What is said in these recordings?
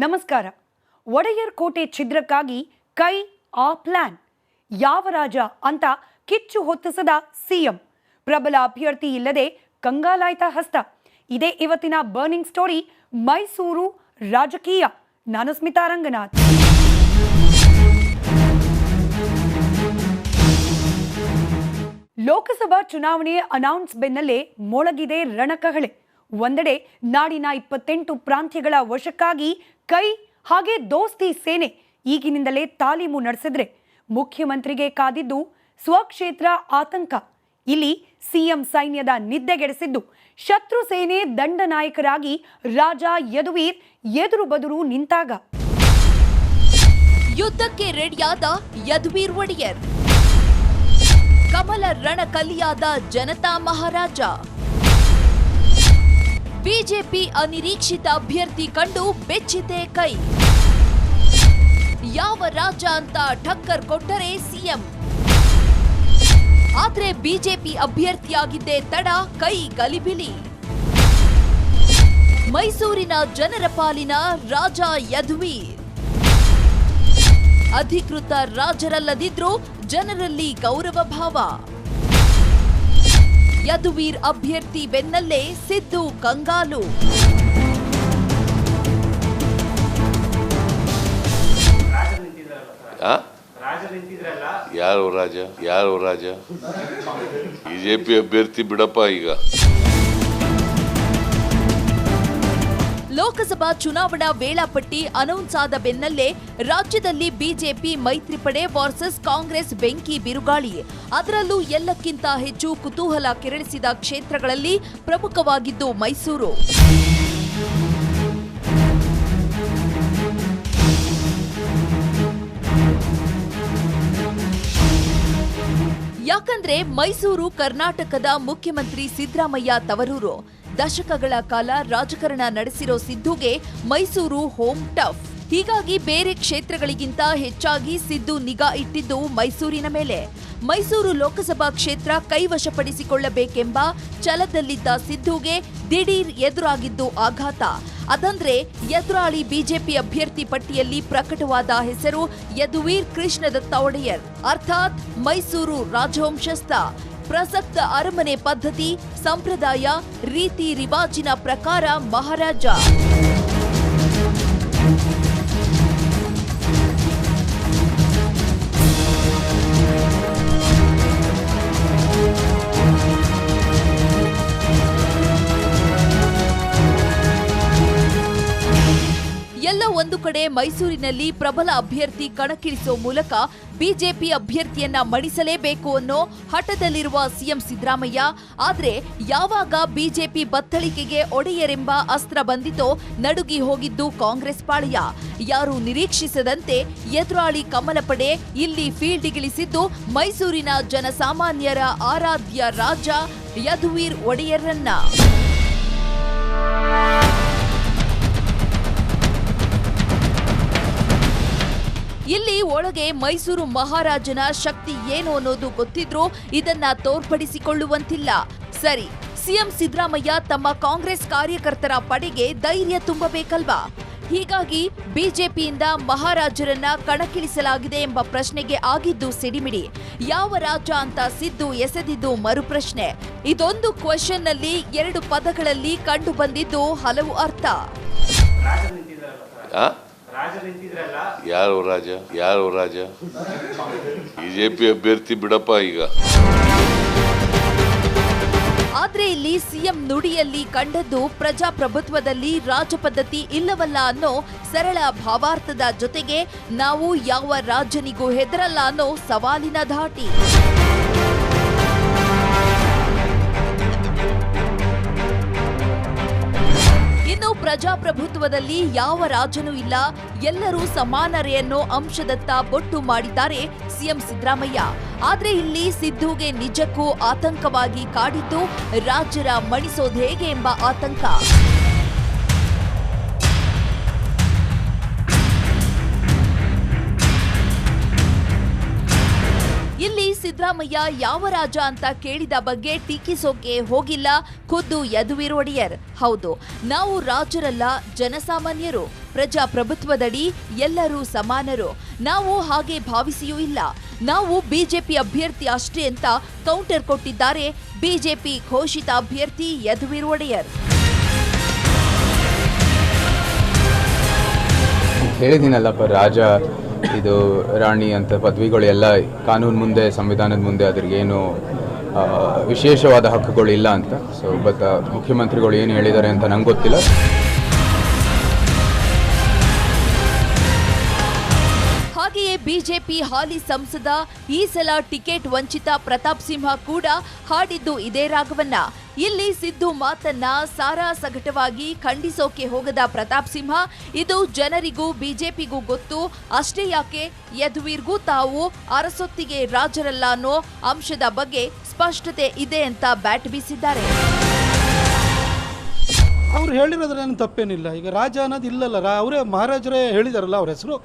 ನಮಸ್ಕಾರ. ಒಡೆಯರ್ ಕೋಟೆ ಛಿದ್ರಕ್ಕಾಗಿ ಕೈ ಆ ಪ್ಲಾನ್. ಯಾವ ರಾಜ ಅಂತ ಕಿಚ್ಚು ಹೊತ್ತಿಸದ ಸಿಎಂ. ಪ್ರಬಲ ಅಭ್ಯರ್ಥಿ ಇಲ್ಲದೆ ಕಂಗಾಲಾಯ್ತ ಹಸ್ತ. ಇದೇ ಇವತ್ತಿನ ಬರ್ನಿಂಗ್ ಸ್ಟೋರಿ, ಮೈಸೂರು ರಾಜಕೀಯ. ನಾನು ಸ್ಮಿತಾ ರಂಗನಾಥ್. ಲೋಕಸಭಾ ಚುನಾವಣೆ ಅನೌನ್ಸ್ ಬೆನ್ನಲ್ಲೇ ಮೊಳಗಿದೆ ರಣಕಹಳೆ. ಒಂದೆಡೆ ನಾಡಿನ ಇಪ್ಪತ್ತೆಂಟು ಪ್ರಾಂತ್ಯಗಳ ವಶಕ್ಕಾಗಿ ಕೈ ಹಾಗೆ ದೋಸ್ತಿ ಸೇನೆ ಈಗಿನಿಂದಲೇ ತಾಲೀಮು ನಡೆಸಿದ್ರೆ ಮುಖ್ಯಮಂತ್ರಿಗೆ ಕಾದಿದ್ದು ಸ್ವಕ್ಷೇತ್ರ ಆತಂಕ. ಇಲ್ಲಿ ಸಿಎಂ ಸೈನ್ಯದ ನಿದ್ದೆಗೆಡಿಸಿದ್ದು ಶತ್ರು ಸೇನೆ ದಂಡನಾಯಕರಾಗಿ ರಾಜ ಯದುವೀರ್ ಎದುರು ಬದುರು ನಿಂತಾಗ. ಯುದ್ಧಕ್ಕೆ ರೆಡಿಯಾದ ಯದುವೀರ್ ಒಡೆಯರ್. ಕಮಲ ರಣಕಲಿಯಾದ ಜನತಾ ಮಹಾರಾಜ. ಬಿಜೆಪಿ ಅನಿರೀಕ್ಷಿತ ಅಭ್ಯರ್ಥಿ ಕಂಡು ಬೆಚ್ಚಿದೆ ಕೈ. ಯಾವ ರಾಜ ಅಂತ ಠಕ್ಕರ್ ಕೊಟ್ಟರೆ ಸಿಎಂ. ಆದ್ರೆ ಬಿಜೆಪಿ ಅಭ್ಯರ್ಥಿಯಾಗಿದ್ದೇ ತಡ ಕೈ ಗಲಿಬಿಲಿ. ಮೈಸೂರಿನ ಜನರ ಪಾಲಿನ ರಾಜ ಯದುವೀರ್. ಅಧಿಕೃತ ರಾಜರಲ್ಲದಿದ್ರೂ ಜನರಲ್ಲಿ ಗೌರವ ಭಾವ. ಯದುವೀರ್ ಅಭ್ಯರ್ಥಿ ಬೆನ್ನಲ್ಲೇ ಸಿದ್ದು ಕಂಗಾಲು. ಆ? ರಾಜ ನಿಂತಿದ್ರಲ್ಲ? ಯಾರು ರಾಜ? ಯಾರು ರಾಜ? ಬಿಜೆಪಿ ಅಭ್ಯರ್ಥಿ ಬಿಡಪ್ಪ ಈಗ. ಲೋಕಸಭಾ ಚುನಾವಣಾ ವೇಳಾಪಟ್ಟಿ ಅನೌನ್ಸ್ ಆದ ಬೆನ್ನಲ್ಲೇ ರಾಜ್ಯದಲ್ಲಿ ಬಿಜೆಪಿ ಮೈತ್ರಿ ಪಡೆ ವರ್ಸಸ್ ಕಾಂಗ್ರೆಸ್ ಬೆಂಕಿ ಬಿರುಗಾಳಿ. ಅದರಲ್ಲೂ ಎಲ್ಲಕ್ಕಿಂತ ಹೆಚ್ಚು ಕುತೂಹಲ ಕೆರಳಿಸಿದ ಕ್ಷೇತ್ರಗಳಲ್ಲಿ ಪ್ರಮುಖವಾಗಿದ್ದು ಮೈಸೂರು. ಯಾಕಂದ್ರೆ ಮೈಸೂರು ಕರ್ನಾಟಕದ ಮುಖ್ಯಮಂತ್ರಿ ಸಿದ್ದರಾಮಯ್ಯ ತವರೂರು. ದಶಕಗಳ ಕಾಲ ರಾಜಕಾರಣ ನಡೆಸಿರೋ ಸಿದ್ದುಗೆ ಮೈಸೂರು ಹೋಮ್ ಟಫ್. ಹೀಗಾಗಿ ಬೇರೆ ಕ್ಷೇತ್ರಗಳಿಗಿಂತ ಹೆಚ್ಚಾಗಿ ಸಿದ್ದು ನಿಗಾ ಇಟ್ಟಿದ್ದು ಮೈಸೂರಿನ ಮೇಲೆ. ಮೈಸೂರು ಲೋಕಸಭಾ ಕ್ಷೇತ್ರ ಕೈವಶಪಡಿಸಿಕೊಳ್ಳಬೇಕೆಂಬ ಛಲದಲ್ಲಿದ್ದ ಸಿದ್ದುಗೆ ದಿಢೀರ್ ಎದುರಾಗಿದ್ದು ಆಘಾತ. ಅದಂದ್ರೆ ಎದುರಾಳಿ ಬಿಜೆಪಿ ಅಭ್ಯರ್ಥಿ ಪಟ್ಟಿಯಲ್ಲಿ ಪ್ರಕಟವಾದ ಹೆಸರು ಯದುವೀರ್ ಕೃಷ್ಣದತ್ತ ಒಡೆಯರ್. ಅರ್ಥಾತ್ ಮೈಸೂರು ರಾಜವಂಶಸ್ಥ. ಪ್ರಸಕ್ತ ಅರಮನೆ ಪದ್ಧತಿ ಸಂಪ್ರದಾಯ ರೀತಿ ರಿವಾಜಿನ ಪ್ರಕಾರ ಮಹಾರಾಜ. ಒಂದು ಕಡೆ ಮೈಸೂರಿನಲ್ಲಿ ಪ್ರಬಲ ಅಭ್ಯರ್ಥಿ ಕಣಕ್ಕಿಳಿಸೋ ಮೂಲಕ ಬಿಜೆಪಿ ಅಭ್ಯರ್ಥಿಯನ್ನ ಮಣಿಸಲೇಬೇಕು ಅನ್ನೋ ಹಠದಲ್ಲಿರುವ ಸಿಎಂ ಸಿದ್ದರಾಮಯ್ಯ, ಆದ್ರೆ ಯಾವಾಗ ಬಿಜೆಪಿ ಬತ್ತಳಿಕೆಗೆ ಒಡೆಯರೆಂಬ ಅಸ್ತ್ರ ಬಂದಿತೋ ನಡುಗಿ ಹೋಗಿದ್ದು ಕಾಂಗ್ರೆಸ್ ಪಾಳಯ. ಯಾರು ನಿರೀಕ್ಷಿಸದಂತೆ ಎದುರಾಳಿ ಕಮಲ ಪಡೆ ಇಲ್ಲಿ ಫೀಲ್ಡ್ಗಿಳಿಸಿದ್ದು ಮೈಸೂರಿನ ಜನಸಾಮಾನ್ಯರ ಆರಾಧ್ಯ ರಾಜ ಯದುವೀರ್ ಒಡೆಯರನ್ನ. ಇಲ್ಲಿ ಒಳಗೆ ಮೈಸೂರು ಮಹಾರಾಜನ ಶಕ್ತಿ ಏನು ಅನ್ನೋದು ಗೊತ್ತಿದ್ರೂ ಇದನ್ನ ತೋರ್ಪಡಿಸಿಕೊಳ್ಳುವಂತಿಲ್ಲ. ಸರಿ, ಸಿಎಂ ಸಿದ್ದರಾಮಯ್ಯ ತಮ್ಮ ಕಾಂಗ್ರೆಸ್ ಕಾರ್ಯಕರ್ತರ ಪಡೆಗೆ ಧೈರ್ಯ ತುಂಬಬೇಕಲ್ವಾ? ಹೀಗಾಗಿ ಬಿಜೆಪಿಯಿಂದ ಮಹಾರಾಜರನ್ನ ಕಣಕ್ಕಿಳಿಸಲಾಗಿದೆ ಎಂಬ ಪ್ರಶ್ನೆಗೆ ಆಗಿದ್ದು ಸಿಡಿಮಿಡಿ. ಯಾವ ರಾಜ ಅಂತ ಸಿದ್ದು ಎಸೆದಿದ್ದು ಮರುಪ್ರಶ್ನೆ. ಇದೊಂದು ಕ್ವಶನ್ನಲ್ಲಿ ಎರಡು ಪದಗಳಲ್ಲಿ ಕಂಡು ಬಂದಿದ್ದು ಹಲವು ಅರ್ಥ. ಯಾರು ರಾಜ? ಯಾರು ರಾಜ? ಬಿಜೆಪಿ ಅಭ್ಯರ್ಥಿ ಬಿಡಪ್ಪ ಈಗ. ಆದ್ರೆ ಇಲ್ಲಿ ಸಿಎಂ ನುಡಿಯಲ್ಲಿ ಕಂಡದ್ದು ಪ್ರಜಾಪ್ರಭುತ್ವದಲ್ಲಿ ರಾಜಪದ್ಧತಿ ಇಲ್ಲವಲ್ಲ ಅನ್ನೋ ಸರಳ ಭಾವಾರ್ಥದ ಜೊತೆಗೆ ನಾವು ಯಾವ ರಾಜನಿಗೂ ಹೆದರಲ್ಲ ಅನ್ನೋ ಸವಾಲಿನ ಧಾಟಿ. ಪ್ರಜಾಪ್ರಭುತ್ವದಲ್ಲಿ ಯಾವ ರಾಜನೂ ಇಲ್ಲ. ಎಲ್ಲರೂ ಸಮಾನರೇ ಅಂಶದತ್ತ ಬೊಟ್ಟು ಮಾಡಿದ್ದಾರೆ ಸಿಎಂ ಸಿದ್ದರಾಮಯ್ಯ. ಆದ್ರೆ ಇಲ್ಲಿ ಸಿದ್ದುಗೆ ನಿಜಕ್ಕೂ ಆತಂಕವಾಗಿ ಕಾಡಿದ್ದು ರಾಜ್ಯರ ಮಣಿಸೋದು ಹೇಗೆ ಎಂಬ ಆತಂಕ. ಸಿದ್ದರಾಮಯ್ಯ ಯಾವ ರಾಜ ಅಂತ ಕೇಳಿದ ಬಗ್ಗೆ ಟೀಕಿಸೋಕೆ ಹೋಗಿಲ್ಲ. ಖುದ್ದು ಯದುವೀರ್ ಒಡೆಯರ್ ಹೌದು, ನಾವು ರಾಜರಲ್ಲ, ಜನಸಾಮಾನ್ಯರು. ಪ್ರಜಾಪ್ರಭುತ್ವದಡಿ ಎಲ್ಲರೂ ಸಮಾನರು. ನಾವು ಹಾಗೆ ಭಾವಿಸಿಯೂ ಇಲ್ಲ. ನಾವು ಬಿಜೆಪಿ ಅಭ್ಯರ್ಥಿ ಅಷ್ಟೇ ಅಂತ ಕೌಂಟರ್ ಕೊಟ್ಟಿದ್ದಾರೆ. ಬಿಜೆಪಿ ಘೋಷಿತ ಅಭ್ಯರ್ಥಿ ಯದುವೀರ್ ಒಡೆಯರ್ ಹೇಳಿದ್ದೀನಲ್ಲಪ್ಪ ರಾಜ ಇದು ರಾಣಿ ಅಂತ ಪದವಿಗಳು ಎಲ್ಲ ಕಾನೂನು ಮುಂದೆ, ಸಂವಿಧಾನದ ಮುಂದೆ ಅದ್ರಿಗೇನು ವಿಶೇಷವಾದ ಹಕ್ಕುಗಳು ಇಲ್ಲ ಅಂತ. ಸೊ ಬಟ್ ಮುಖ್ಯಮಂತ್ರಿಗಳು ಏನು ಹೇಳಿದ್ದಾರೆ ಅಂತ ನಂಗೆ ಗೊತ್ತಿಲ್ಲ. ಬಿಜೆಪಿ ಹಾಲಿ ಸಂಸದ ಈ ಸಲ ಟಿಕೆಟ್ ವಂಚಿತ ಪ್ರತಾಪ್ ಸಿಂಹ ಕೂಡ ಹಾಡಿದ್ದು ಇದೇ ರಾಗವನ್ನ ಇಲ್ಲಿ ಸಿದ್ದು ಮಾತನ್ನ ಸಾರಾ ಸಗಟವಾಗಿ ಖಂಡಿಸೋಕೆ ಹೋಗದ ಪ್ರತಾಪ್ ಸಿಂಹ, ಇದು ಜನರಿಗೂ ಬಿಜೆಪಿಗೂ ಗೊತ್ತು. ಅಷ್ಟೇ ಯಾಕೆ, ಯದುವೀರ್ಗೂ ತಾವು ಅರಸೊತ್ತಿಗೆ ರಾಜರಲ್ಲ ಅನ್ನೋ ಅಂಶದ ಬಗ್ಗೆ ಸ್ಪಷ್ಟತೆ ಇದೆ ಅಂತ ಬ್ಯಾಟ್ ಬೀಸಿದ್ದಾರೆ. ಅವ್ರು ಹೇಳಿರೋದ್ರೇನು ತಪ್ಪೇನಿಲ್ಲ. ಈಗ ರಾಜ ಅನ್ನೋದು ಇಲ್ಲಲ್ಲ ಅವರೇ ಮಹಾರಾಜರೇ ಹೇಳಿದಾರಲ್ಲ ಅವ್ರ ಹೆಸರು.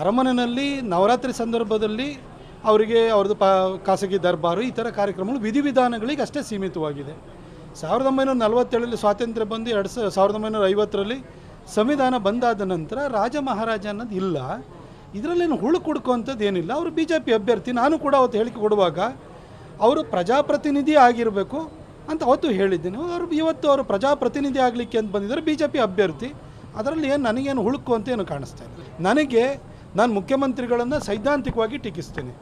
ಅರಮನೆಯಲ್ಲಿ ನವರಾತ್ರಿ ಸಂದರ್ಭದಲ್ಲಿ ಅವರಿಗೆ ಅವ್ರದ್ದು ಪಾ, ಖಾಸಗಿ ದರ್ಬಾರು ಈ ಥರ ಕಾರ್ಯಕ್ರಮಗಳು ವಿಧಿವಿಧಾನಗಳಿಗೆ ಅಷ್ಟೇ ಸೀಮಿತವಾಗಿದೆ. ಸಾವಿರದ ಒಂಬೈನೂರ ನಲವತ್ತೇಳರಲ್ಲಿ ಸ್ವಾತಂತ್ರ್ಯ ಬಂದು ಎರಡು ಸಾವಿರದ ಒಂಬೈನೂರ ಐವತ್ತರಲ್ಲಿ ಸಂವಿಧಾನ ಬಂದಾದ ನಂತರ ರಾಜ ಮಹಾರಾಜ ಅನ್ನೋದು ಇಲ್ಲ. ಇದರಲ್ಲೇನು ಹುಳು ಕುಡ್ಕೋಂಥದ್ದು ಏನಿಲ್ಲ. ಅವರು ಬಿ ಜೆ ಪಿ ಅಭ್ಯರ್ಥಿ. ನಾನು ಕೂಡ ಅವತ್ತು ಹೇಳಿಕೆ ಕೊಡುವಾಗ ಅವರು ಪ್ರಜಾಪ್ರತಿನಿಧಿ ಆಗಿರಬೇಕು ಅಂತ ಅವತ್ತು ಹೇಳಿದ್ದೀನಿ. ಅವರು ಇವತ್ತು ಅವರು ಪ್ರಜಾಪ್ರತಿನಿಧಿ ಆಗಲಿಕ್ಕೆ ಅಂತ ಬಂದಿದ್ದಾರೆ ಬಿ ಜೆ ಪಿ ಅಭ್ಯರ್ಥಿ. ಅದರಲ್ಲಿ ಏನು ನನಗೇನು ಹುಳುಕು ಅಂತ ಏನು ಕಾಣಿಸ್ತಾ ಇಲ್ಲ. ನನಗೆ ನಾನು ಮುಖ್ಯಮಂತ್ರಿಗಳನ್ನು ಸೈದ್ಧಾಂತಿಕವಾಗಿ ಟೀಕಿಸ್ತೀನಿ.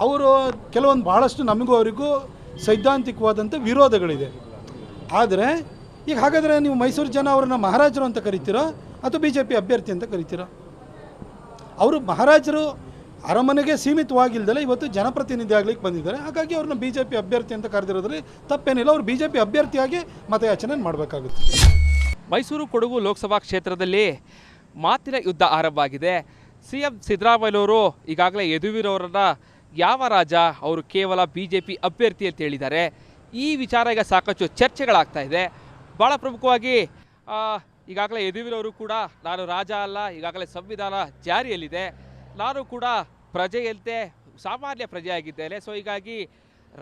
ಅವರು ಕೆಲವೊಂದು ಭಾಳಷ್ಟು ನಮಗೂ ಅವರಿಗೂ ಸೈದ್ಧಾಂತಿಕವಾದಂಥ ವಿರೋಧಗಳಿದೆ. ಆದರೆ, ಈಗ ಹಾಗಾದರೆ ನೀವು ಮೈಸೂರು ಜನ ಅವರನ್ನು ಮಹಾರಾಜರು ಅಂತ ಕರಿತೀರೋ? ಅಥವಾ ಬಿ ಜೆ ಪಿ ಅಭ್ಯರ್ಥಿ ಅಂತ ಕರಿತೀರೋ? ಅವರು ಮಹಾರಾಜರು ಅರಮನೆಗೆ ಸೀಮಿತವಾಗಿಲ್ದಲೆ ಇವತ್ತು ಜನಪ್ರತಿನಿಧಿ ಆಗ್ಲಿಕ್ಕೆ ಬಂದಿದ್ದಾರೆ. ಹಾಗಾಗಿ ಅವ್ರನ್ನ ಬಿ ಜೆ ಪಿ ಅಭ್ಯರ್ಥಿ ಅಂತ ಕರೆದಿರೋದ್ರಲ್ಲಿ ತಪ್ಪೇನಿಲ್ಲ. ಅವರು ಬಿ ಜೆ ಪಿ ಅಭ್ಯರ್ಥಿಯಾಗಿ ಮತಯಾಚನೆ ಮಾಡಬೇಕಾಗುತ್ತೆ. ಮೈಸೂರು ಕೊಡಗು ಲೋಕಸಭಾ ಕ್ಷೇತ್ರದಲ್ಲಿ ಮಾತಿನ ಯುದ್ಧ ಆರಂಭ ಆಗಿದೆ ಸಿ ಎಂ ಸಿದ್ದರಾಮಯ್ಯನವರು ಈಗಾಗಲೇ ಯದುವೀರವರನ್ನು ಯಾವ ರಾಜ? ಅವರು ಕೇವಲ ಬಿ ಜೆ ಪಿ ಅಭ್ಯರ್ಥಿ ಅಂತ ಹೇಳಿದ್ದಾರೆ. ಈ ವಿಚಾರ ಈಗ ಸಾಕಷ್ಟು ಚರ್ಚೆಗಳಾಗ್ತಾ ಇದೆ. ಭಾಳ ಪ್ರಮುಖವಾಗಿ ಈಗಾಗಲೇ ಯದುವೀರವರು ಕೂಡ ನಾನು ರಾಜ ಅಲ್ಲ, ಈಗಾಗಲೇ ಸಂವಿಧಾನ ಜಾರಿಯಲ್ಲಿದೆ. ನಾನು ಕೂಡ ಪ್ರಜೆಯಂತೆ, ಸಾಮಾನ್ಯ ಪ್ರಜೆಯಾಗಿದ್ದೇನೆ. ಸೊ ಹೀಗಾಗಿ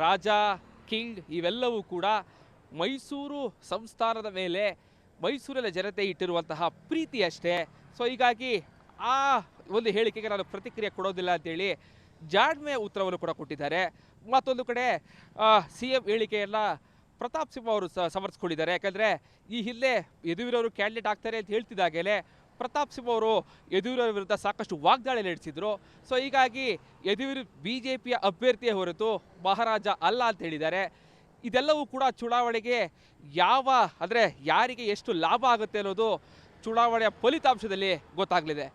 ರಾಜ, ಕಿಂಗ್ ಇವೆಲ್ಲವೂ ಕೂಡ ಮೈಸೂರು ಸಂಸ್ಥಾನದ ಮೇಲೆ ಮೈಸೂರಿನ ಜನತೆ ಇಟ್ಟಿರುವಂತಹ ಪ್ರೀತಿ ಅಷ್ಟೇ. ಸೊ ಹೀಗಾಗಿ ಆ ಒಂದು ಹೇಳಿಕೆಗೆ ನಾನು ಪ್ರತಿಕ್ರಿಯೆ ಕೊಡೋದಿಲ್ಲ ಅಂತೇಳಿ ಜಾಣ್ಮೆ ಉತ್ತರವನ್ನು ಕೂಡ ಕೊಟ್ಟಿದ್ದಾರೆ. ಮತ್ತೊಂದು ಕಡೆ ಸಿ ಎಂ ಹೇಳಿಕೆಯನ್ನು ಪ್ರತಾಪ್ ಸಿಂಹ ಅವರು ಸಮರ್ಸ್ಕೊಂಡಿದ್ದಾರೆ ಯಾಕಂದರೆ ಈ ಹಿಂದೆ ಯದುವೀರವರು ಕ್ಯಾಂಡಿಡೇಟ್ ಆಗ್ತಾರೆ ಅಂತ ಹೇಳ್ತಿದ್ದಾಗಲೇ ಪ್ರತಾಪ್ ಸಿಂಹ ಅವರು ಯದುವೀರರ ವಿರುದ್ಧ ಸಾಕಷ್ಟು ವಾಗ್ದಾಳಿ ನಡೆಸಿದ್ರು. ಸೊ, ಹೀಗಾಗಿ ಯದುವೀರ್ ಬಿ ಜೆ ಪಿಯ ಅಭ್ಯರ್ಥಿಯೇ ಹೊರತು ಮಹಾರಾಜ ಅಲ್ಲ ಅಂತ ಹೇಳಿದ್ದಾರೆ. ಇದೆಲ್ಲವೂ ಕೂಡ ಚುನಾವಣೆಗೆ ಯಾವ, ಅಂದರೆ ಯಾರಿಗೆ ಎಷ್ಟು ಲಾಭ ಆಗುತ್ತೆ ಅನ್ನೋದು ಚುನಾವಣೆಯ ಫಲಿತಾಂಶದಲ್ಲಿ ಗೊತ್ತಾಗಲಿದೆ.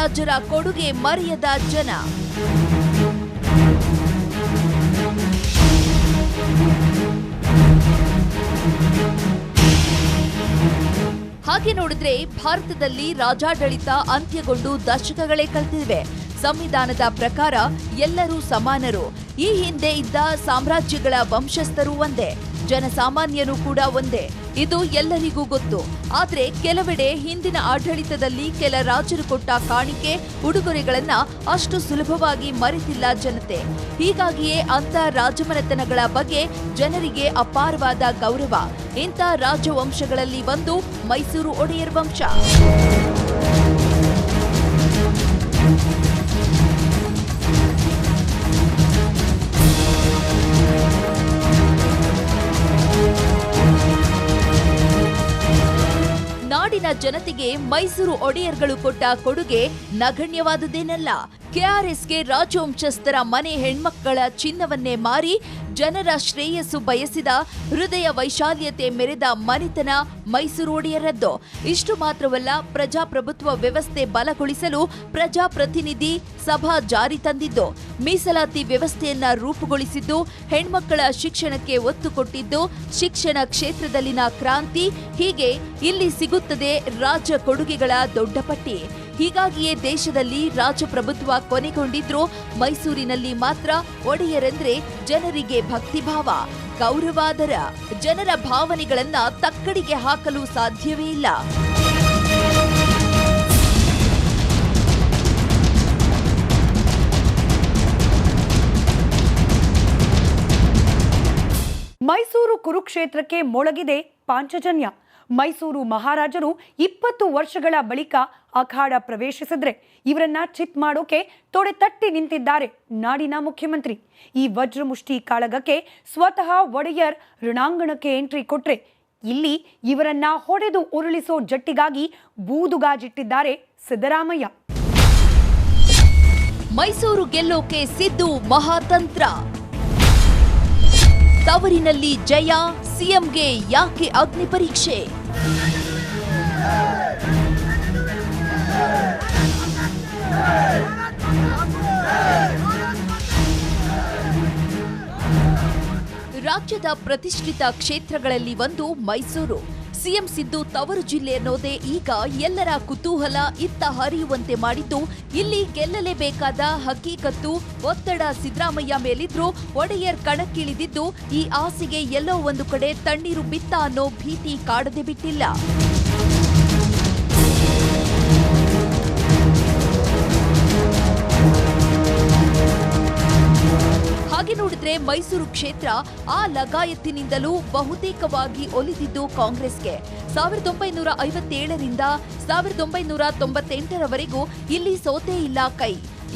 ಮಹಾರಾಜರ ಕೊಡುಗೆ ಮರೆಯದ ಜನ. ಹಾಗೆ ನೋಡಿದ್ರೆ ಭಾರತದಲ್ಲಿ ರಾಜಾಡಳಿತ ಅಂತ್ಯಗೊಂಡು ದಶಕಗಳೇ ಕಳೆದಿವೆ. ಸಂವಿಧಾನದ ಪ್ರಕಾರ ಎಲ್ಲರೂ ಸಮಾನರು. ಈ ಹಿಂದೆ ಇದ್ದ ಸಾಮ್ರಾಜ್ಯಗಳ ವಂಶಸ್ಥರು ಒಂದೇ. ಜನಸಾಮಾನ್ಯರು ಕೂಡ ಒಂದೇ. ಇದು ಎಲ್ಲರಿಗೂ ಗೊತ್ತು. ಆದರೆ ಕೆಲವೆಡೆ ಹಿಂದಿನ ಆಡಳಿತದಲ್ಲಿ ಕೆಲ ರಾಜರು ಕೊಟ್ಟ ಕಾಣಿಕೆ, ಉಡುಗೊರೆಗಳನ್ನ ಅಷ್ಟು ಸುಲಭವಾಗಿ ಮರೆತಿಲ್ಲ ಜನತೆ. ಹೀಗಾಗಿಯೇ ಅಂತ ರಾಜಮನೆತನಗಳ ಬಗ್ಗೆ ಜನರಿಗೆ ಅಪಾರವಾದ ಗೌರವ. ಇಂಥ ರಾಜವಂಶಗಳಲ್ಲಿ ಒಂದು ಮೈಸೂರು ಒಡೆಯರ್ ವಂಶ. ನಾಡಿನ ಜನತೆಗೆ ಮೈಸೂರು ಒಡೆಯರ್ಗಳು ಕೊಟ್ಟ ಕೊಡುಗೆ ನಗಣ್ಯವಾದುದೇನಲ್ಲ ಕೆಆರ್ಎಸ್ಗೆ ರಾಜವಂಶಸ್ಥರ ಮನೆ ಹೆಣ್ಮಕ್ಕಳ ಚಿನ್ನವನ್ನೇ ಮಾರಿ ಜನರ ಶ್ರೇಯಸ್ಸು ಬಯಸಿದ ಹೃದಯ ವೈಶಾಲ್ಯತೆ ಮೆರೆದ ಮನೆತನ ಮೈಸೂರು ಒಡೆಯರದ್ದು ಇಷ್ಟು ಮಾತ್ರವಲ್ಲ, ಪ್ರಜಾಪ್ರಭುತ್ವ ವ್ಯವಸ್ಥೆ ಬಲಗೊಳಿಸಲು ಪ್ರಜಾಪ್ರತಿನಿಧಿ ಸಭಾ ಜಾರಿ ತಂದಿದ್ದು. ಮೀಸಲಾತಿ ವ್ಯವಸ್ಥೆಯನ್ನ ರೂಪುಗೊಳಿಸಿದ್ದು, ಹೆಣ್ಮಕ್ಕಳ ಶಿಕ್ಷಣಕ್ಕೆ ಒತ್ತು ಕೊಟ್ಟಿದ್ದು, ಶಿಕ್ಷಣ ಕ್ಷೇತ್ರದಲ್ಲಿನ ಕ್ರಾಂತಿ ಹೀಗೆ ಇಲ್ಲಿ ಸಿಗುತ್ತದೆ ರಾಜ್ಯ ಕೊಡುಗೆಗಳ ದೊಡ್ಡ ಪಟ್ಟಿ ಹೀಗಾಗಿಯೇ ದೇಶದಲ್ಲಿ ರಾಜಪ್ರಭುತ್ವ ಕೊನೆಗೊಂಡಿದ್ರು ಮೈಸೂರಿನಲ್ಲಿ ಮಾತ್ರ ಒಡೆಯರೆಂದ್ರೆ ಜನರಿಗೆ ಭಕ್ತಿಭಾವ, ಗೌರವಾದರ, ಜನರ ಭಾವನೆಗಳನ್ನ ತಕ್ಕಡಿಗೆ ಹಾಕಲು ಸಾಧ್ಯವೇ ಇಲ್ಲ. ಮೈಸೂರು ಕುರುಕ್ಷೇತ್ರಕ್ಕೆ ಮೊಳಗಿದೆ ಪಾಂಚಜನ್ಯ. ಮೈಸೂರು ಮಹಾರಾಜರು ಇಪ್ಪತ್ತು ವರ್ಷಗಳ ಬಳಿಕ ಅಖಾಡ ಪ್ರವೇಶಿಸಿದ್ರೆ ಇವರನ್ನ ಚಿತ್ ಮಾಡೋಕೆ ತೊಡೆ ತಟ್ಟಿ ನಿಂತಿದ್ದಾರೆ ನಾಡಿನ ಮುಖ್ಯಮಂತ್ರಿ. ಈ ವಜ್ರಮುಷ್ಟಿ ಕಾಳಗಕ್ಕೆ ಸ್ವತಃ ಒಡೆಯರ್ ಋಣಾಂಗಣಕ್ಕೆ ಎಂಟ್ರಿ ಕೊಟ್ರೆ ಇಲ್ಲಿ ಇವರನ್ನ ಹೊಡೆದು ಉರುಳಿಸೋ ಜಟ್ಟಿಗಾಗಿ ಬೂದುಗಾಜಿಟ್ಟಿದ್ದಾರೆ ಸಿದ್ದರಾಮಯ್ಯ. ಮೈಸೂರು ಗೆಲ್ಲೋಕೆ ಸಿದ್ದು ಮಹಾತಂತ್ರ. ತವರಿನಲ್ಲಿ ಜಯ, ಸಿಎಂಗೆ ಯಾಕೆ ಅಗ್ನಿ ಪರೀಕ್ಷೆ? ರಾಜ್ಯದ ಪ್ರತಿಷ್ಠಿತ ಕ್ಷೇತ್ರಗಳಲ್ಲಿ ಒಂದು ಮೈಸೂರು. ಸಿಎಂ ಸಿದ್ದು ತವರು ಜಿಲ್ಲೆ ಅನ್ನೋದೇ ಈಗ ಎಲ್ಲರ ಕುತೂಹಲ ಇತ್ತ ಹರಿಯುವಂತೆ ಮಾಡಿದ್ದು, ಇಲ್ಲಿ ಗೆಲ್ಲಲೇಬೇಕಾದ ಹಕೀಕತ್ತು, ಒತ್ತಡ ಸಿದ್ದರಾಮಯ್ಯ ಮೇಲಿದ್ರು ಒಡೆಯರ್ ಕಣಕ್ಕಿಳಿದಿದ್ದು, ಈ ಆಸೆಗೆ ಎಲ್ಲೋ ಒಂದು ಕಡೆ ತಣ್ಣೀರು ಬಿತ್ತ ಅನ್ನೋ ಭೀತಿ ಕಾಡದೆ ಬಿಟ್ಟಿಲ್ಲ. ಹಾಗೆ ನೋಡಿದ್ರೆ ಮೈಸೂರು ಕ್ಷೇತ್ರ ಆ ಲಗಾಯತ್ತಿನಿಂದಲೂ ಬಹುತೇಕವಾಗಿ ಒಲಿದಿದ್ದು ಕಾಂಗ್ರೆಸ್ಗೆ. ಸಾವಿರದ ಒಂಬೈನೂರ ಐವತ್ತೇಳರಿಂದ ಸಾವಿರದ ಒಂಬೈನೂರ ತೊಂಬತ್ತೆಂಟರವರೆಗೂ ಇಲ್ಲಿ ಸೋತೇ ಇಲ್ಲ ಕೈ.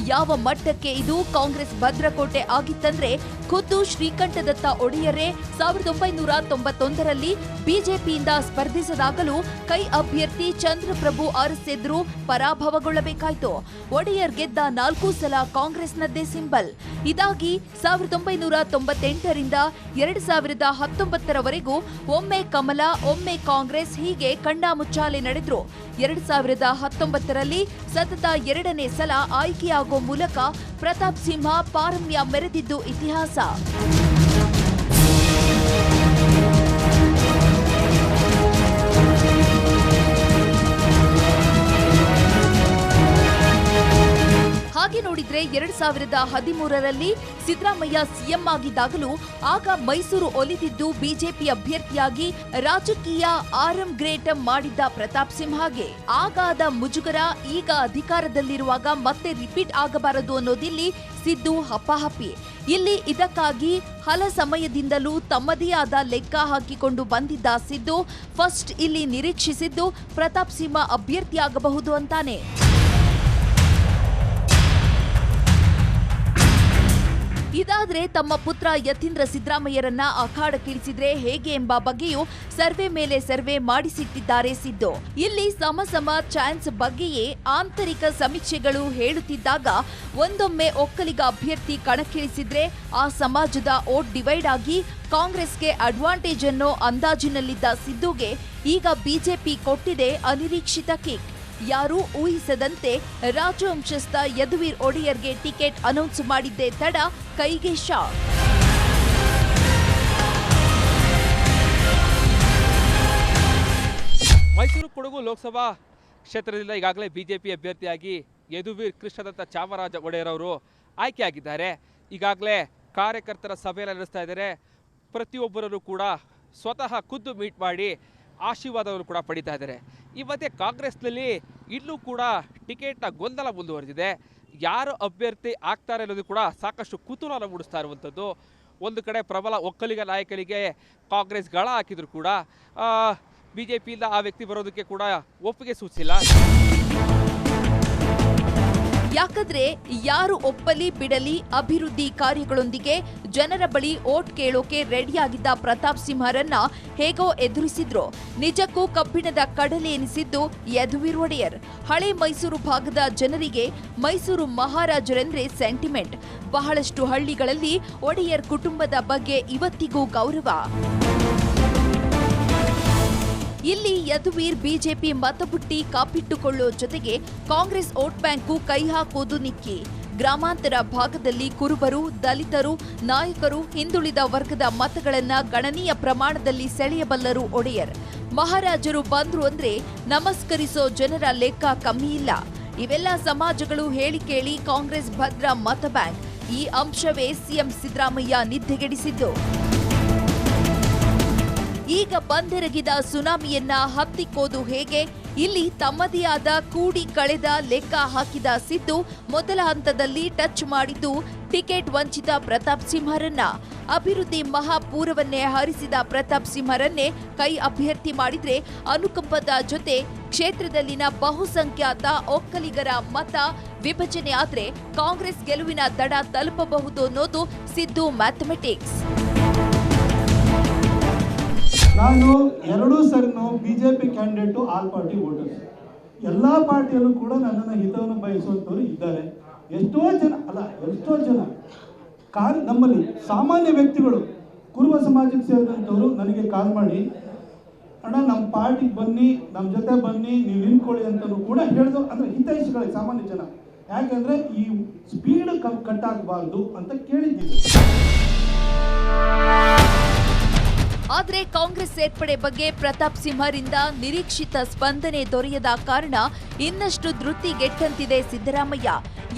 ಯಾವ ಮಟ್ಟಕ್ಕೆ ಇದು ಕಾಂಗ್ರೆಸ್ ಭದ್ರಕೋಟೆ ಆಗಿತ್ತಂದ್ರೆ ಖುದ್ದು ಶ್ರೀಕಂಠದತ್ತ ಒಡೆಯರೇ ಸಾವಿರದ ಒಂಬೈನೂರ ತೊಂಬತ್ತೊಂದರಲ್ಲಿ ಬಿಜೆಪಿಯಿಂದ ಸ್ಪರ್ಧಿಸದಾಗಲೂ ಕೈ ಅಭ್ಯರ್ಥಿ ಚಂದ್ರಪ್ರಭು ಆರಿಸಿದ್ರು ಪರಾಭವಗೊಳ್ಳಬೇಕಾಯಿತು. ಒಡೆಯರ್ ಗೆದ್ದ ನಾಲ್ಕು ಸಲ ಕಾಂಗ್ರೆಸ್ನದ್ದೇ ಸಿಂಬಲ್. ಇದಾಗಿ ಸಾವಿರದ ಒಂಬೈನೂರ ತೊಂಬತ್ತೆಂಟರಿಂದ ಎರಡು ಸಾವಿರದ ಹತ್ತೊಂಬತ್ತರವರೆಗೂ ಒಮ್ಮೆ ಕಮಲ, ಒಮ್ಮೆ ಕಾಂಗ್ರೆಸ್ ಹೀಗೆ ಕಣ್ಣಾಮುಚ್ಚಾಲೆ ನಡೆದ್ರು. ಎರಡು ಸಾವಿರದ ಹತ್ತೊಂಬತ್ತರಲ್ಲಿ ಸತತ ಎರಡನೇ ಸಲ ಆಯ್ಕೆಯಾಗೋ ಮೂಲಕ ಪ್ರತಾಪ್ ಸಿಂಹ ಪಾರಮ್ಯ ಮೆರೆದಿದ್ದು ಇತಿಹಾಸ. ಹಾಗೆ ನೋಡಿದ್ರೆ ಎರಡ್ ಸಾವಿರದ ಹದಿಮೂರರಲ್ಲಿ ಸಿದ್ದರಾಮಯ್ಯ ಸಿಎಂ ಆಗಿದ್ದಾಗಲೂ ಆಗ ಮೈಸೂರು ಒಲಿದಿದ್ದು ಬಿಜೆಪಿ ಅಭ್ಯರ್ಥಿಯಾಗಿ ರಾಜಕೀಯ ಆರಂ ಗ್ರೇಟಂ ಮಾಡಿದ್ದ ಪ್ರತಾಪ್ ಸಿಂಹಗೆ ಆಗಾದ ಮುಜುಗರ ಈಗ ಅಧಿಕಾರದಲ್ಲಿರುವಾಗ ಮತ್ತೆ ರಿಪೀಟ್ ಆಗಬಾರದು ಅನ್ನೋದಿಲ್ಲಿ ಸಿದ್ದು ಹಪ್ಪಾಹಪ್ಪಿ ಇಲ್ಲಿ ಇದಕ್ಕಾಗಿ ಹಲ ಸಮಯದಿಂದಲೂ ತಮ್ಮದೇ ಆದ ಲೆಕ್ಕ ಹಾಕಿಕೊಂಡು ಬಂದಿದ್ದ ಸಿದ್ದು ಫಸ್ಟ್ ಇಲ್ಲಿ ನಿರೀಕ್ಷಿಸಿದ್ದು ಪ್ರತಾಪ್ ಸಿಂಹ ಅಭ್ಯರ್ಥಿಯಾಗಬಹುದು ಅಂತಾನೆ. ಇದಾದ್ರೆ ತಮ್ಮ ಪುತ್ರ ಯತೀಂದ್ರ ಸಿದ್ದರಾಮಯ್ಯರನ್ನ ಅಖಾಡಕ್ಕಿಳಿಸಿದ್ರೆ ಹೇಗೆ ಎಂಬ ಬಗ್ಗೆಯೂ ಸರ್ವೆ ಮೇಲೆ ಸರ್ವೆ ಮಾಡಿಸಿಟ್ಟಿದ್ದಾರೆ ಸಿದ್ದು. ಇಲ್ಲಿ ಸಮ ಸಮ ಚಾನ್ಸ್ ಬಗ್ಗೆಯೇ ಆಂತರಿಕ ಸಮೀಕ್ಷೆಗಳು ಹೇಳುತ್ತಿದ್ದಾಗ ಒಂದೊಮ್ಮೆ ಒಕ್ಕಲಿಗ ಅಭ್ಯರ್ಥಿ ಕಣಕ್ಕಿಳಿಸಿದ್ರೆ ಆ ಸಮಾಜದ ಓಟ್ ಡಿವೈಡ್ ಆಗಿ ಕಾಂಗ್ರೆಸ್ಗೆ ಅಡ್ವಾಂಟೇಜ್ ಅನ್ನೋ ಅಂದಾಜಿನಲ್ಲಿದ್ದ ಸಿದ್ದುಗೆ ಈಗ ಬಿಜೆಪಿ ಕೊಟ್ಟಿದೆ ಅನಿರೀಕ್ಷಿತ ಕಿಕ್. ಯಾರೂ ಊಹಿಸದಂತೆ ರಾಜವಂಶಸ್ಥ ಯದುವೀರ್ ಒಡೆಯರ್ಗೆ ಟಿಕೆಟ್ ಅನೌನ್ಸ್ ಮಾಡಿದ್ದೇ ತಡ, ಕೈಗೆ ಶಾ ಮೈಸೂರು ಕೊಡಗು ಲೋಕಸಭಾ ಕ್ಷೇತ್ರದಿಂದ ಈಗಾಗಲೇ ಬಿಜೆಪಿ ಅಭ್ಯರ್ಥಿಯಾಗಿ ಯದುವೀರ್ ಕೃಷ್ಣದತ್ತ ಚಾಮರಾಜ ಒಡೆಯರ್ ಅವರು ಆಯ್ಕೆಯಾಗಿದ್ದಾರೆ. ಈಗಾಗಲೇ ಕಾರ್ಯಕರ್ತರ ಸಭೆಯನ್ನು ನಡೆಸ್ತಾ ಇದ್ದಾರೆ. ಪ್ರತಿಯೊಬ್ಬರನ್ನು ಕೂಡ ಸ್ವತಃ ಖುದ್ದು ಮೀಟ್ ಮಾಡಿ ಆಶೀರ್ವಾದವನ್ನು ಕೂಡ ಪಡಿತಾ ಇದ್ದಾರೆ. ಮಧ್ಯೆ ಕಾಂಗ್ರೆಸ್ನಲ್ಲಿ ಇಲ್ಲೂ ಕೂಡ ಟಿಕೆಟ್ನ ಗೊಂದಲ ಮುಂದುವರೆದಿದೆ. ಯಾರು ಅಭ್ಯರ್ಥಿ ಆಗ್ತಾರೆ ಅನ್ನೋದು ಕೂಡ ಸಾಕಷ್ಟು ಕುತೂಹಲ ಮೂಡಿಸ್ತಾ ಇರುವಂಥದ್ದು. ಒಂದು ಕಡೆ ಪ್ರಬಲ ಒಕ್ಕಲಿಗ ನಾಯಕರಿಗೆ ಕಾಂಗ್ರೆಸ್ಗಳ ಹಾಕಿದ್ರು ಕೂಡ ಬಿ ಜೆ ಪಿಯಿಂದ ಆ ವ್ಯಕ್ತಿ ಬರೋದಕ್ಕೆ ಕೂಡ ಒಪ್ಪಿಗೆ ಸೂಚಿಸಿಲ್ಲ. ಯಾಕಂದ್ರೆ ಯಾರು ಒಪ್ಪಲಿ ಬಿಡಲಿ ಅಭಿವೃದ್ಧಿ ಕಾರ್ಯಗಳೊಂದಿಗೆ ಜನರ ಬಳಿ ಓಟ್ ಕೇಳೋಕೆ ರೆಡಿಯಾಗಿದ್ದ ಪ್ರತಾಪ್ ಸಿಂಹರನ್ನ ಹೇಗೋ ಎದುರಿಸಿದ್ರು. ನಿಜಕ್ಕೂ ಕಬ್ಬಿಣದ ಕಡಲೆ ಎನಿಸಿದ್ದು ಯದುವೀರ್ ಒಡೆಯರ್. ಹಳೆ ಮೈಸೂರು ಭಾಗದ ಜನರಿಗೆ ಮೈಸೂರು ಮಹಾರಾಜರೆಂದ್ರೆ ಸೆಂಟಿಮೆಂಟ್. ಬಹಳಷ್ಟು ಹಳ್ಳಿಗಳಲ್ಲಿ ಒಡೆಯರ್ ಕುಟುಂಬದ ಬಗ್ಗೆ ಇವತ್ತಿಗೂ ಗೌರವ. ಇಲ್ಲಿ ಯದುವೀರ್ ಬಿಜೆಪಿ ಮತಬುಟ್ಟಿ ಕಾಪಿಟ್ಟುಕೊಳ್ಳೋ ಜೊತೆಗೆ ಕಾಂಗ್ರೆಸ್ ವೋಟ್ ಬ್ಯಾಂಕು ಕೈ ಹಾಕೋದು ನಿಕ್ಕಿ. ಗ್ರಾಮಾಂತರ ಭಾಗದಲ್ಲಿ ಕುರುಬರು, ದಲಿತರು, ನಾಯಕರು ಹಿಂದುಳಿದ ವರ್ಗದ ಮತಗಳನ್ನ ಗಣನೀಯ ಪ್ರಮಾಣದಲ್ಲಿ ಸೆಳೆಯಬಲ್ಲರು ಒಡೆಯರ್. ಮಹಾರಾಜರು ಬಂದ್ರು ಅಂದ್ರೆ ನಮಸ್ಕರಿಸೋ ಜನರ ಲೆಕ್ಕ ಕಮ್ಮಿ ಇಲ್ಲ. ಇವೆಲ್ಲ ಸಮಾಜಗಳು ಹೇಳಿ ಕೇಳಿ ಕಾಂಗ್ರೆಸ್ ಭದ್ರ ಮತ ಬ್ಯಾಂಕ್. ಈ ಅಂಶವೇ ಸಿಎಂ ಸಿದ್ದರಾಮಯ್ಯ ನಿದ್ದೆಗೆಡಿಸಿದ್ದು. ಈಗ ಬಂದೆರಗಿದ ಸುನಾಮಿಯನ್ನ ಹತ್ತಿಕ್ಕೋದು ಹೇಗೆ? ಇಲ್ಲಿ ತಮ್ಮದೇ ಆದ ಕೂಡಿ ಕಳೆದ ಲೆಕ್ಕ ಹಾಕಿದ ಸಿದ್ದು ಮೊದಲ ಹಂತದಲ್ಲಿ ಟಚ್ ಮಾಡಿದ್ದು ಟಿಕೆಟ್ ವಂಚಿತ ಪ್ರತಾಪ್ ಸಿಂಹರನ್ನ. ಅಭಿವೃದ್ಧಿ ಮಹಾಪೂರವನ್ನೇ ಹರಿಸಿದ ಪ್ರತಾಪ್ ಸಿಂಹರನ್ನೇ ಕೈ ಅಭ್ಯರ್ಥಿ ಮಾಡಿದ್ರೆ ಅನುಕಂಪದ ಜೊತೆ ಕ್ಷೇತ್ರದಲ್ಲಿನ ಬಹುಸಂಖ್ಯಾತ ಒಕ್ಕಲಿಗರ ಮತ ವಿಭಜನೆ ಆದ್ರೆ ಕಾಂಗ್ರೆಸ್ ಗೆಲುವಿನ ದಡ ತಲುಪಬಹುದು ಅನ್ನೋದು ಸಿದ್ದು ಮ್ಯಾಥಮೆಟಿಕ್ಸ್. ನಾನು ಎರಡೂ ಸರಿನೂ B J P candidate all party voters. ಎಲ್ಲ ಪಾರ್ಟಿಯಲ್ಲೂ ಕೂಡ ನನ್ನನ್ನು ಹಿತವನ್ನು ಬಯಸುವಂಥವ್ರು ಇದ್ದಾರೆ. ಎಷ್ಟೋ ಜನ, ಅಲ್ಲ, ಎಷ್ಟೋ ಜನ ಕಾಲ್, ನಮ್ಮಲ್ಲಿ ಸಾಮಾನ್ಯ ವ್ಯಕ್ತಿಗಳು ಕುರುವ ಸಮಾಜಕ್ಕೆ ಸೇರಿದಂಥವ್ರು ನನಗೆ ಕಾಲ್ ಮಾಡಿ, ಅಣ್ಣ, ನಮ್ಮ ಪಾರ್ಟಿಗೆ ಬನ್ನಿ, ನಮ್ಮ ಜೊತೆ ಬನ್ನಿ, ನೀವು ನಿಂತ್ಕೊಳ್ಳಿ ಅಂತಲೂ ಕೂಡ ಹೇಳಿದ್ರು ಅಂದರೆ ಹಿತೈಷಿಗಳಿಗೆ ಸಾಮಾನ್ಯ ಜನ. ಯಾಕೆಂದರೆ ಈ ಸ್ಪೀಡ್ ಕಟ್ ಆಗಬಾರ್ದು ಅಂತ ಕೇಳಿದ್ದೀವಿ ಆದ್ರೆ ಕಾಂಗ್ರೆಸ್ ಸೇರ್ಪಡೆ ಬಗ್ಗೆ ಪ್ರತಾಪ್ ಸಿಂಹರಿಂದ ನಿರೀಕ್ಷಿತ ಸ್ಪಂದನೆ ದೊರೆಯದ ಕಾರಣ ಇನ್ನಷ್ಟು ಧೃತಿಗೆಟ್ಟಂತಿದೆ ಸಿದ್ದರಾಮಯ್ಯ.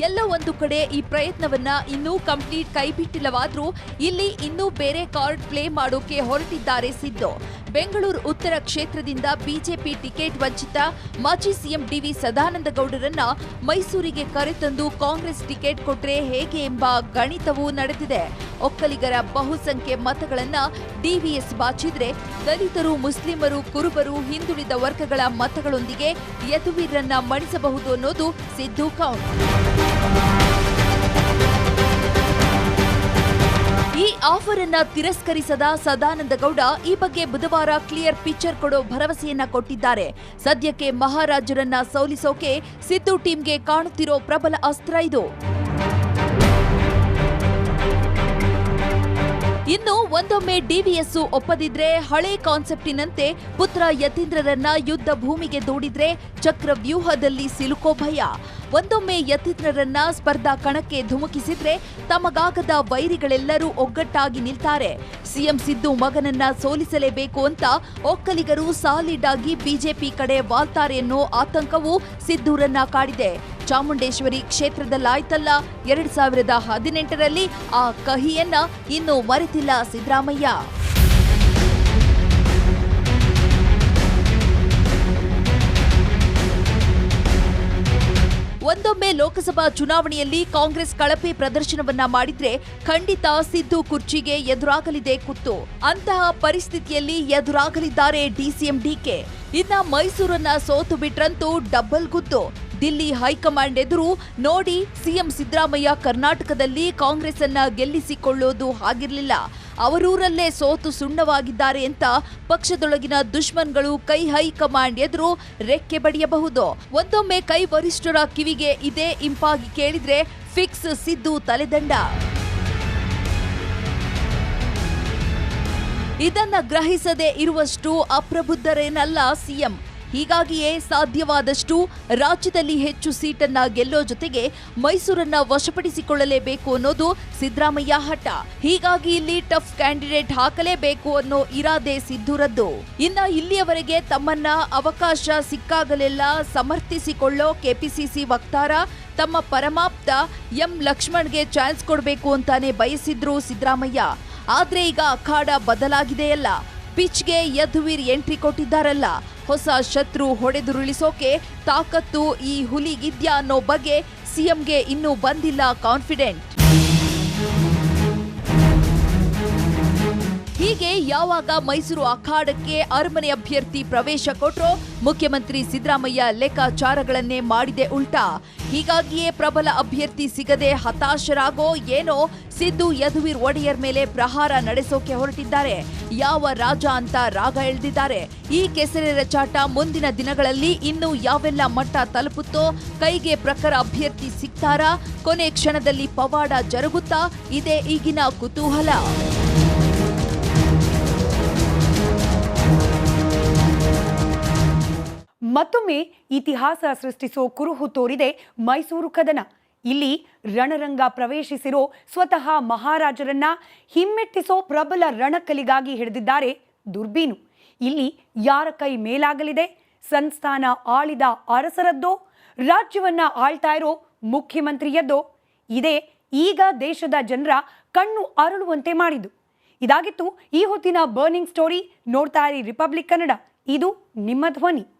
ಎಲ್ಲ ಒಂದು ಕಡೆ ಈ ಪ್ರಯತ್ನವನ್ನ ಇನ್ನೂ ಕಂಪ್ಲೀಟ್ ಕೈಬಿಟ್ಟಿಲ್ಲವಾದ್ರೂ ಇಲ್ಲಿ ಇನ್ನೂ ಬೇರೆ ಕಾರ್ಡ್ ಪ್ಲೇ ಮಾಡೋಕೆ ಹೊರಟಿದ್ದಾರೆ ಸಿದ್ದು. ಬೆಂಗಳೂರು ಉತ್ತರ ಕ್ಷೇತ್ರದಿಂದ ಬಿಜೆಪಿ ಟಿಕೆಟ್ ವಂಚಿತ ಮಾಜಿ ಸಿಎಂ ಡಿವಿ ಸದಾನಂದ ಗೌಡರನ್ನ ಮೈಸೂರಿಗೆ ಕರೆತಂದು ಕಾಂಗ್ರೆಸ್ ಟಿಕೆಟ್ ಕೊಟ್ರೆ ಹೇಗೆ ಎಂಬ ಗಣಿತವೂ ನಡೆದಿದೆ. ಒಕ್ಕಲಿಗರ ಬಹುಸಂಖ್ಯೆ ಮತಗಳನ್ನ ಡಿವಿಎಸ್ ಬಾಚಿದ್ರೆ ದಲಿತರು, ಮುಸ್ಲಿಮರು, ಕುರುಬರು, ಹಿಂದುಳಿದ ವರ್ಗಗಳ ಮತಗಳೊಂದಿಗೆ ಯದುವೀರನ್ನ ಮಣಿಸಬಹುದು ಅನ್ನೋದು ಸಿದ್ದು ಕೌಂಟ್. ಈ ಆಫರ್ ಅನ್ನ ತಿರಸ್ಕರಿಸದ ಸದಾನಂದ ಗೌಡ ಈ ಬಗ್ಗೆ ಬುಧವಾರ ಕ್ಲಿಯರ್ ಪಿಕ್ಚರ್ ಕೊಡೋ ಭರವಸೆಯನ್ನ ಕೊಟ್ಟಿದ್ದಾರೆ. ಸದ್ಯಕ್ಕೆ ಮಹಾರಾಜರನ್ನ ಸೋಲಿಸೋಕೆ ಸಿದ್ದು ಟೀಮ್ಗೆ ಕಾಣುತ್ತಿರೋ ಪ್ರಬಲ ಅಸ್ತ್ರ ಇದು. ಇನ್ನು ಒಂದೊಮ್ಮೆ ಡಿವಿಎಸ್ ಒಪ್ಪದಿದ್ರೆ ಹಳೆ ಕಾನ್ಸೆಪ್ಟಿನಂತೆ ಪುತ್ರ ಯತೀಂದ್ರರನ್ನ ಯುದ್ಧ ಭೂಮಿಗೆ ದೂಡಿದ್ರೆ ಚಕ್ರವ್ಯೂಹದಲ್ಲಿ ಸಿಲುಕೋ ಭಯ. ಒಂದೊಮ್ಮೆ ಯತೀಂದ್ರರನ್ನ ಸ್ಪರ್ಧಾ ಕಣಕ್ಕೆ ಧುಮುಕಿಸಿದ್ರೆ ತಮಗಾಗದ ವೈರಿಗಳೆಲ್ಲರೂ ಒಗ್ಗಟ್ಟಾಗಿ ನಿಲ್ತಾರೆ. ಸಿಎಂ ಸಿದ್ದು ಮಗನನ್ನ ಸೋಲಿಸಲೇಬೇಕು ಅಂತ ಒಕ್ಕಲಿಗರು ಸಾಲಿಡ್ ಆಗಿ ಬಿಜೆಪಿ ಕಡೆ ವಾಲ್ತಾರೆ ಅನ್ನೋ ಆತಂಕವೂ ಸಿದ್ದೂರನ್ನ ಕಾಡಿದೆ. ಚಾಮುಂಡೇಶ್ವರಿ ಕ್ಷೇತ್ರದಲ್ಲಾಯ್ತಲ್ಲ ಎರಡ್ ಸಾವಿರದ ಹದಿನೆಂಟರಲ್ಲಿ ಆ ಕಹಿಯನ್ನ ಇನ್ನೂ ಮರೆತಿಲ್ಲ ಸಿದ್ದರಾಮಯ್ಯ. ಒಂದೊಮ್ಮೆ ಲೋಕಸಭಾ ಚುನಾವಣೆಯಲ್ಲಿ ಕಾಂಗ್ರೆಸ್ ಕಳಪೆ ಪ್ರದರ್ಶನವನ್ನ ಮಾಡಿದ್ರೆ ಖಂಡಿತ ಸಿದ್ದು ಕುರ್ಚಿಗೆ ಎದುರಾಗಲಿದೆ ಕುತ್ತು. ಅಂತಹ ಪರಿಸ್ಥಿತಿಯಲ್ಲಿ ಎದುರಾಗಲಿದ್ದಾರೆ ಡಿಸಿಎಂ ಡಿಕೆ. ಇನ್ನ ಮೈಸೂರನ್ನ ಸೋತು ಬಿಟ್ರಂತೂ ಡಬ್ಬಲ್ ಗುದ್ದು. ದಿಲ್ಲಿ ಹೈಕಮಾಂಡ್ ಎದುರು ನೋಡಿ ಸಿಎಂ ಸಿದ್ದರಾಮಯ್ಯ ಕರ್ನಾಟಕದಲ್ಲಿ ಕಾಂಗ್ರೆಸ್ ಅನ್ನ ಗೆಲ್ಲಿಸಿಕೊಳ್ಳೋದು ಆಗಿರಲಿಲ್ಲ. ಅವರೂರಲ್ಲೇ ಸೋತು ಸುಣ್ಣವಾಗಿದ್ದಾರೆ ಅಂತ ಪಕ್ಷದೊಳಗಿನ ದುಶ್ಮನ್ಗಳು ಕೈ ಹೈಕಮಾಂಡ್ ಎದುರು ರೆಕ್ಕೆ ಬಡಿಯಬಹುದು. ಒಂದೊಮ್ಮೆ ಕೈ ವರಿಷ್ಠರ ಕಿವಿಗೆ ಇದೇ ಇಂಪಾಗಿ ಕೇಳಿದ್ರೆ ಫಿಕ್ಸ್ ಸಿದ್ದು ತಲೆದಂಡ. ಇದನ್ನ ಗ್ರಹಿಸದೇ ಇರುವಷ್ಟು ಅಪ್ರಬುದ್ಧರೇನಲ್ಲ ಸಿಎಂ. ಹೀಗಾಗಿಯೇ ಸಾಧ್ಯವಾದಷ್ಟು ರಾಜ್ಯದಲ್ಲಿ ಹೆಚ್ಚು ಸೀಟನ್ನ ಗೆಲ್ಲೋ ಜೊತೆಗೆ ಮೈಸೂರನ್ನ ವಶಪಡಿಸಿಕೊಳ್ಳಲೇಬೇಕು ಅನ್ನೋದು ಸಿದ್ದರಾಮಯ್ಯ ಹಠ. ಹೀಗಾಗಿ ಇಲ್ಲಿ ಟಫ್ ಕ್ಯಾಂಡಿಡೇಟ್ ಹಾಕಲೇಬೇಕು ಅನ್ನೋ ಇರಾದೆ ಸಿದ್ದುರದ್ದು ಇನ್ನ ಇಲ್ಲಿಯವರೆಗೆ ತಮ್ಮನ್ನ ಅವಕಾಶ ಸಿಕ್ಕಾಗಲೆಲ್ಲ ಸಮರ್ಥಿಸಿಕೊಳ್ಳೋ ಕೆಪಿಸಿಸಿ ವಕ್ತಾರ ತಮ್ಮ ಪರಮಾಪ್ತ ಎಂ ಲಕ್ಷ್ಮಣ್ಗೆ ಚಾನ್ಸ್ ಕೊಡಬೇಕು ಅಂತಾನೆ ಬಯಸಿದ್ರು ಸಿದ್ದರಾಮಯ್ಯ. ಆದ್ರೆ ಈಗ ಅಖಾಡ ಬದಲಾಗಿದೆಯಲ್ಲ. ಪಿಚ್ಗೆ ಯದುವೀರ್ ಎಂಟ್ರಿ ಕೊಟ್ಟಿದ್ದಾರಲ್ಲ. ಹೊಸ ಶತ್ರು ಹೊಡೆದುರುಳಿಸೋಕೆ ತಾಕತ್ತು ಈ ಹುಲಿಗಿದ್ಯಾ ಅನ್ನೋ ಬಗ್ಗೆ ಸಿಎಂಗೆ ಇನ್ನೂ ಬಂದಿಲ್ಲ ಕಾನ್ಫಿಡೆಂಟ್. ಹೀಗೆ ಯಾವಾಗ ಮೈಸೂರು ಅಖಾಡಕ್ಕೆ ಅರಮನೆ ಅಭ್ಯರ್ಥಿ ಪ್ರವೇಶ ಕೊಟ್ರೋ ಮುಖ್ಯಮಂತ್ರಿ ಸಿದ್ದರಾಮಯ್ಯ ಲೆಕ್ಕಾಚಾರಗಳನ್ನೇ ಮಾಡಿದೆ ಉಲ್ಟಾ. ಹೀಗಾಗಿಯೇ ಪ್ರಬಲ ಅಭ್ಯರ್ಥಿ ಸಿಗದೆ ಹತಾಶರಾಗೋ ಏನೋ ಸಿದ್ದು ಯದುವೀರ್ ಒಡೆಯರ್ ಮೇಲೆ ಪ್ರಹಾರ ನಡೆಸೋಕೆ ಹೊರಟಿದ್ದಾರೆ. ಯಾವ ರಾಜ ಅಂತ ರಾಗ ಎಳೆದಿದ್ದಾರೆ. ಈ ಕೆಸರೆರ ರಚಾಟ ಮುಂದಿನ ದಿನಗಳಲ್ಲಿ ಇನ್ನು ಯಾವೆಲ್ಲ ಮಟ್ಟ ತಲುಪುತ್ತೋ, ಕೈಗೆ ಪ್ರಖರ ಅಭ್ಯರ್ಥಿ ಸಿಗ್ತಾರಾ, ಕೊನೆ ಕ್ಷಣದಲ್ಲಿ ಪವಾಡ ಜರುಗುತ್ತಾ, ಇದೇ ಈಗಿನ ಕುತೂಹಲ. ಮತ್ತೊಮ್ಮೆ ಇತಿಹಾಸ ಸೃಷ್ಟಿಸೋ ಕುರುಹು ತೋರಿದೆ ಮೈಸೂರು ಕದನ. ಇಲ್ಲಿ ರಣರಂಗ ಪ್ರವೇಶಿಸಿರೋ ಸ್ವತಃ ಮಹಾರಾಜರನ್ನ ಹಿಮ್ಮೆಟ್ಟಿಸೋ ಪ್ರಬಲ ರಣಕಲಿಗಾಗಿ ಹಿಡಿದಿದ್ದಾರೆ ದುರ್ಬೀನು. ಇಲ್ಲಿ ಯಾರ ಕೈ ಮೇಲಾಗಲಿದೆ? ಸಂಸ್ಥಾನ ಆಳಿದ ಅರಸರದ್ದೋ? ರಾಜ್ಯವನ್ನ ಆಳ್ತಾ ಇರೋ ಮುಖ್ಯಮಂತ್ರಿಯದ್ದೋ? ಇದೇ ಈಗ ದೇಶದ ಜನರ ಕಣ್ಣು ಅರಳುವಂತೆ ಮಾಡಿದ್ದು. ಇದಾಗಿತ್ತು ಈ ಹೊತ್ತಿನ ಬರ್ನಿಂಗ್ ಸ್ಟೋರಿ ನೋಡ್ತಾ ಇರಿ ರಿಪಬ್ಲಿಕ್ ಕನ್ನಡ ಇದು ನಿಮ್ಮ ಧ್ವನಿ.